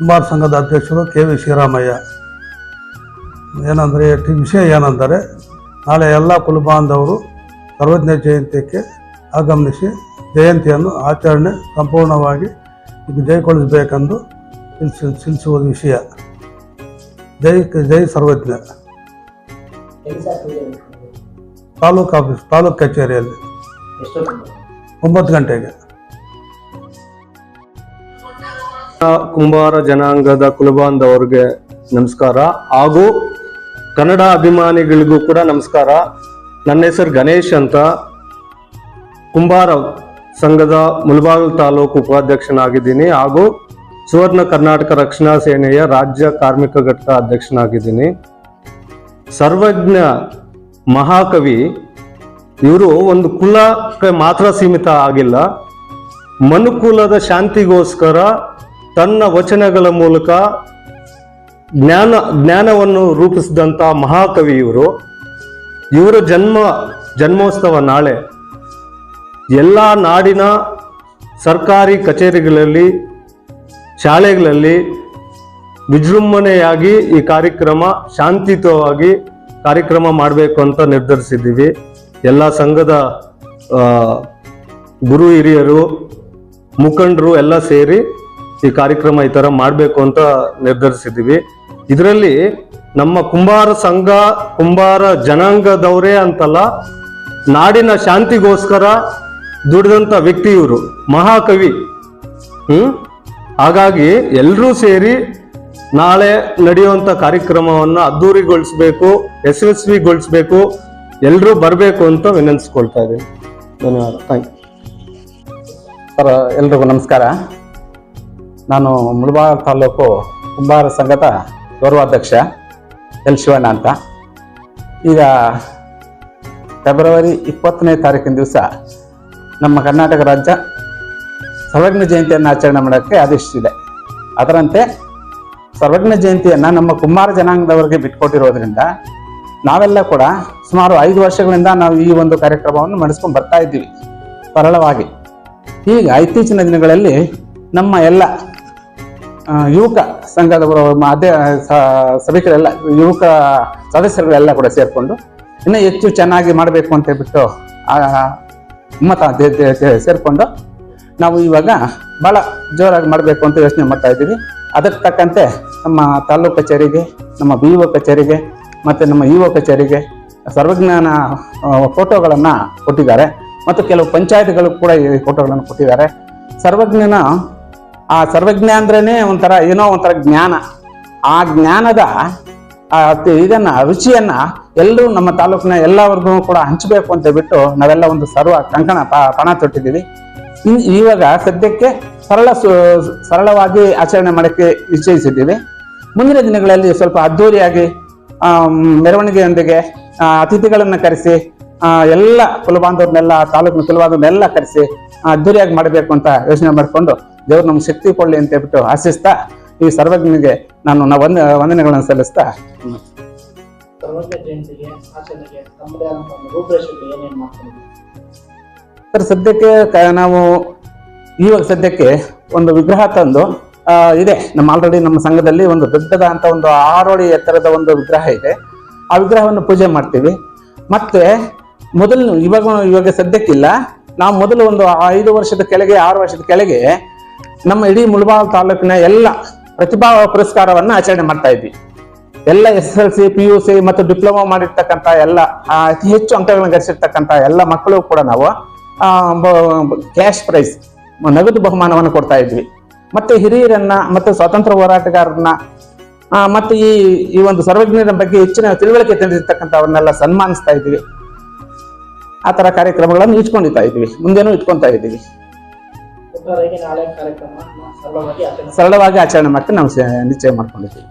ಕುಮಾರ ಸಂಘದ ಅಧ್ಯಕ್ಷರು K V Sriramaiah ಏನಂದರೆ ವಿಷಯ ಏನಂದರೆ ನಾಳೆ ಎಲ್ಲ ಕುಲಬಾಂಧವರು ಸರ್ವಜ್ಞ ಜಯಂತಿಗೆ ಆಗಮನಿಸಿ ಜಯಂತಿಯನ್ನು ಆಚರಣೆ ಸಂಪೂರ್ಣವಾಗಿ ಜಯಗೊಳಿಸಬೇಕೆಂದು ತಿಳಿಸಿ ತಿಳಿಸುವ ವಿಷಯ. ಜೈ ಜೈ ಸರ್ವಜ್ಞ? ತಾಲೂಕು ಆಫೀಸ್ ತಾಲೂಕು ಕಚೇರಿಯಲ್ಲಿ. ಒಂಬತ್ತು ಗಂಟೆಗೆ. ಕುಂಬಾರ ಜನಾಂಗದ ಕುಲಬಾಂಧವರಿಗೆ ನಮಸ್ಕಾರ. ಹಾಗೂ ಕನ್ನಡ ಅಭಿಮಾನಿಗಳಿಗೂ ಕೂಡ ನಮಸ್ಕಾರ. ನನ್ನ ಹೆಸರು ಗಣೇಶ್ ಅಂತ. ಕುಂಬಾರ ಸಂಘದ ಮುಲ್ಬಾಗ್ ತಾಲೂಕು ಉಪಾಧ್ಯಕ್ಷನಾಗಿದ್ದೀನಿ. ಹಾಗೂ ಸುವರ್ಣ ಕರ್ನಾಟಕ ರಕ್ಷಣಾ ಸೇನೆಯ ರಾಜ್ಯ ಕಾರ್ಮಿಕ ಘಟಕ ಅಧ್ಯಕ್ಷನಾಗಿದ್ದೀನಿ. ಸರ್ವಜ್ಞ ಮಹಾಕವಿ, ಇವರು ಒಂದು ಕುಲಕ್ಕೆ ಮಾತ್ರ ಸೀಮಿತ ಆಗಿಲ್ಲ. ಮನುಕುಲದ ಶಾಂತಿಗೋಸ್ಕರ ತನ್ನ ವಚನಗಳ ಮೂಲಕ ಜ್ಞಾನ, ಜ್ಞಾನವನ್ನು ರೂಪಿಸಿದಂಥ ಮಹಾಕವಿ ಇವರು. ಇವರ ಜನ್ಮ, ಜನ್ಮೋತ್ಸವ ನಾಳೆ ಎಲ್ಲ ನಾಡಿನ ಸರ್ಕಾರಿ ಕಚೇರಿಗಳಲ್ಲಿ, ಶಾಲೆಗಳಲ್ಲಿ ವಿಜೃಂಭಣೆಯಾಗಿ ಈ ಕಾರ್ಯಕ್ರಮ ಶಾಂತಿಯುತವಾಗಿ ಕಾರ್ಯಕ್ರಮ ಮಾಡಬೇಕು ಅಂತ ನಿರ್ಧರಿಸಿದ್ದೀವಿ. ಎಲ್ಲ ಸಂಘದ ಗುರು ಹಿರಿಯರು, ಮುಖಂಡರು ಎಲ್ಲ ಸೇರಿ ಈ ಕಾರ್ಯಕ್ರಮ ಈ ತರ ಮಾಡಬೇಕು ಅಂತ ನಿರ್ಧರಿಸಿದ್ದೀವಿ. ಇದರಲ್ಲಿ ನಮ್ಮ ಕುಂಬಾರ ಸಂಘ, ಕುಂಬಾರ ಜನಾಂಗದವರೇ ಅಂತಲ್ಲ, ನಾಡಿನ ಶಾಂತಿಗೋಸ್ಕರ ದುಡಿದಂಥ ವ್ಯಕ್ತಿ ಇವರು, ಮಹಾಕವಿ. ಹ್ಮ್? ಹಾಗಾಗಿ ಎಲ್ಲರೂ ಸೇರಿ ನಾಳೆ ನಡೆಯುವಂಥ ಕಾರ್ಯಕ್ರಮವನ್ನು ಅದ್ದೂರಿಗೊಳಿಸ್ಬೇಕು, ಯಶಸ್ವಿಗೊಳಿಸ್ಬೇಕು ಎಲ್ಲರೂ ಬರಬೇಕು ಅಂತ ವಿನಂತಿಸ್ಕೊಳ್ತಾ ಇದ್ದೀನಿ. ಧನ್ಯವಾದ. ಥ್ಯಾಂಕ್ ಯು ಸರ್, ಎಲ್ರಿಗೂ ನಮಸ್ಕಾರ. ನಾನು ಮುಳಬಾಗ ತಾಲೂಕು ಕುಂಬಾರ ಸಂಘದ ಗೌರವಾಧ್ಯಕ್ಷ ಎಲ್ ಶಿವಣ್ಣ ಅಂತ. ಈಗ ಫೆಬ್ರವರಿ ಇಪ್ಪತ್ತನೇ ತಾರೀಕಿನ ದಿವಸ ನಮ್ಮ ಕರ್ನಾಟಕ ರಾಜ್ಯ ಸರ್ವಜ್ಞ ಜಯಂತಿಯನ್ನು ಆಚರಣೆ ಮಾಡೋಕ್ಕೆ ಆದೇಶಿಸಿದೆ. ಅದರಂತೆ ಸರ್ವಜ್ಞ ಜಯಂತಿಯನ್ನು ನಮ್ಮ ಕುಮಾರ ಜನಾಂಗದವರಿಗೆ ಬಿಟ್ಕೊಟ್ಟಿರೋದ್ರಿಂದ ನಾವೆಲ್ಲ ಕೂಡ ಸುಮಾರು ಐದು ವರ್ಷಗಳಿಂದ ನಾವು ಈ ಒಂದು ಕಾರ್ಯಕ್ರಮವನ್ನು ನಡೆಸ್ಕೊಂಡು ಬರ್ತಾ ಇದ್ದೀವಿ, ಸರಳವಾಗಿ. ಈಗ ಇತ್ತೀಚಿನ ದಿನಗಳಲ್ಲಿ ನಮ್ಮ ಎಲ್ಲ ಯುವಕ ಸಂಘದವರು ಅದೇ ಸಭಿಕರೆಲ್ಲ, ಯುವಕ ಸದಸ್ಯರುಗಳೆಲ್ಲ ಕೂಡ ಸೇರಿಕೊಂಡು ಇನ್ನೂ ಹೆಚ್ಚು ಚೆನ್ನಾಗಿ ಮಾಡಬೇಕು ಅಂತ ಹೇಳ್ಬಿಟ್ಟು ಮತ ಸೇರಿಕೊಂಡು ನಾವು ಇವಾಗ ಭಾಳ ಜೋರಾಗಿ ಮಾಡಬೇಕು ಅಂತ ಯೋಚನೆ ಮಾಡ್ತಾ ಇದ್ದೀವಿ. ಅದಕ್ಕೆ ತಕ್ಕಂತೆ ನಮ್ಮ ತಾಲೂಕು ಕಚೇರಿಗೆ, ನಮ್ಮ ಬಿ ಒ ಕಚೇರಿಗೆ ಮತ್ತು ನಮ್ಮ ಇ ಒ ಕಚೇರಿಗೆ ಸರ್ವಜ್ಞಾನ ಫೋಟೋಗಳನ್ನು ಕೊಟ್ಟಿದ್ದಾರೆ. ಮತ್ತು ಕೆಲವು ಪಂಚಾಯತ್ಗಳು ಕೂಡ ಈ ಫೋಟೋಗಳನ್ನು ಕೊಟ್ಟಿದ್ದಾರೆ. ಸರ್ವಜ್ಞನ ಆ ಸರ್ವಜ್ಞ ಅಂದ್ರೇ ಒಂಥರ ಏನೋ ಒಂಥರ ಜ್ಞಾನ. ಆ ಜ್ಞಾನದ ಇದನ್ನ, ರುಚಿಯನ್ನ ಎಲ್ಲರೂ ನಮ್ಮ ತಾಲೂಕಿನ ಎಲ್ಲವರಿಗೂ ಕೂಡ ಹಂಚಬೇಕು ಅಂತ ಬಿಟ್ಟು ನಾವೆಲ್ಲ ಒಂದು ಸರ್ವ ಕಂಕಣ ಪಣ ತೊಟ್ಟಿದ್ದೀವಿ. ಇವಾಗ ಸದ್ಯಕ್ಕೆ ಸರಳ ಸರಳವಾಗಿ ಆಚರಣೆ ಮಾಡೋಕ್ಕೆ ನಿಶ್ಚಯಿಸಿದ್ದೀವಿ. ಮುಂದಿನ ದಿನಗಳಲ್ಲಿ ಸ್ವಲ್ಪ ಅದ್ಧೂರಿಯಾಗಿ ಮೆರವಣಿಗೆಯೊಂದಿಗೆ ಅತಿಥಿಗಳನ್ನು ಕರೆಸಿ ಎಲ್ಲ ಕುಲಬಾಂಧವ್ರನ್ನೆಲ್ಲ ತಾಲೂಕಿನ ಕುಲಬಾಂಧವ್ರನ್ನೆಲ್ಲ ಕರೆಸಿ ಆ, ಅದ್ಧೂರಿಯಾಗಿ ಮಾಡಬೇಕು ಅಂತ ಯೋಚನೆ ಮಾಡಿಕೊಂಡು ದೇವ್ರು ನಮ್ಗೆ ಶಕ್ತಿ ಕೊಡಲಿ ಅಂತ ಹೇಳ್ಬಿಟ್ಟು ಆಶಿಸ್ತಾ ಈ ಸರ್ವಜ್ಞನಿಗೆ ನಾನು ನ- ವಂದ ವಂದನೆಗಳನ್ನು ಸಲ್ಲಿಸ್ತಾ. ಸರ್ ಸದ್ಯಕ್ಕೆ ನಾವು ಇವಾಗ ಸದ್ಯಕ್ಕೆ ಒಂದು ವಿಗ್ರಹ ತಂದು ಆ, ಇದೆ. ನಮ್ಮ ಆಲ್ರೆಡಿ ನಮ್ಮ ಸಂಘದಲ್ಲಿ ಒಂದು ದೊಡ್ಡದಾದಂಥ ಒಂದು ಆರೋಳಿ ಎತ್ತರದ ಒಂದು ವಿಗ್ರಹ ಇದೆ. ಆ ವಿಗ್ರಹವನ್ನು ಪೂಜೆ ಮಾಡ್ತೀವಿ. ಮತ್ತೆ ಮೊದಲು ಇವಾಗ ಇವಾಗ ಸದ್ಯಕ್ಕಿಲ್ಲ. ನಾವು ಮೊದಲು ಒಂದು ಐದು ವರ್ಷದ ಕೆಳಗೆ, ಆರು ವರ್ಷದ ಕೆಳಗೆ ನಮ್ಮ ಇಡೀ ಮುಳಬಾಗ ತಾಲೂಕಿನ ಎಲ್ಲ ಪ್ರತಿಭಾ ಪುರಸ್ಕಾರವನ್ನು ಆಚರಣೆ ಮಾಡ್ತಾ ಇದ್ವಿ. ಎಲ್ಲ S L C P U C ಮತ್ತು ಡಿಪ್ಲೊಮಾ ಮಾಡಿರ್ತಕ್ಕಂಥ ಎಲ್ಲ ಅತಿ ಹೆಚ್ಚು ಅಂಕಗಳನ್ನು ಗಳಿಸಿರ್ತಕ್ಕಂಥ ಎಲ್ಲ ಮಕ್ಕಳು ಕೂಡ ನಾವು ಕ್ಯಾಶ್ ಪ್ರೈಸ್ ನಗದು ಬಹುಮಾನವನ್ನು ಕೊಡ್ತಾ ಇದ್ವಿ. ಮತ್ತೆ ಹಿರಿಯರನ್ನ ಮತ್ತು ಸ್ವಾತಂತ್ರ್ಯ ಹೋರಾಟಗಾರರನ್ನ ಮತ್ತು ಈ ಈ ಒಂದು ಸರ್ವಜ್ಞರ ಬಗ್ಗೆ ಹೆಚ್ಚಿನ ತಿಳುವಳಿಕೆ ತಿಳಿದಿರ್ತಕ್ಕಂಥವ್ರನ್ನೆಲ್ಲ ಸನ್ಮಾನಿಸ್ತಾ ಇದ್ವಿ. ಆ ತರ ಕಾರ್ಯಕ್ರಮಗಳನ್ನು ಇಟ್ಕೊಂಡಿತಾ ಇದ್ವಿ ಮುಂದೇನು ಇಟ್ಕೊಂತಾ ಇದ್ದೀವಿ. ಸರಳವಾಗಿ ಆಚರಣೆ ಮಾಡ್ತಾ ಮಾಡ್ಕೊಂಡು ನಾವು ನಿಶ್ಚಯ ಮಾಡ್ಕೊಂಡಿದ್ದೀವಿ.